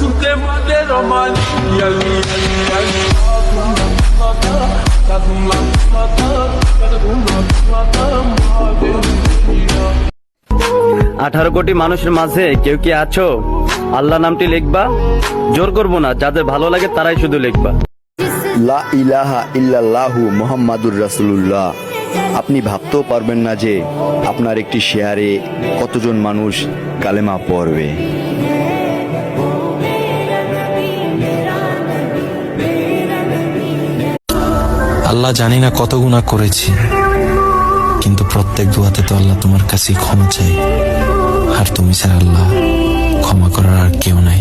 De Roman Yali yali আঠারো কোটি মানুষের মাঝে কেউ কি আছো? আল্লাহ নামটি লিখবা। জোর করব না যাদের ভালো লাগে তারাই শুধু লিখবা। লা ইলাহা ইল্লাল্লাহু মোহাম্মাদুর রাসূলুল্লাহ। আপনি ভাবতেও পারবেন না যে আপনার একটি শেয়ারে কতজন মানুষ কালেমা পড়বে। আল্লাহ জানি না কত গুণা করেছি, কিন্তু প্রত্যেক দোয়াতে তো আল্লাহ তোমার কাছে ক্ষমা চাই। আর তুমি স্যার আল্লাহ ক্ষমা করার আর কেউ নাই।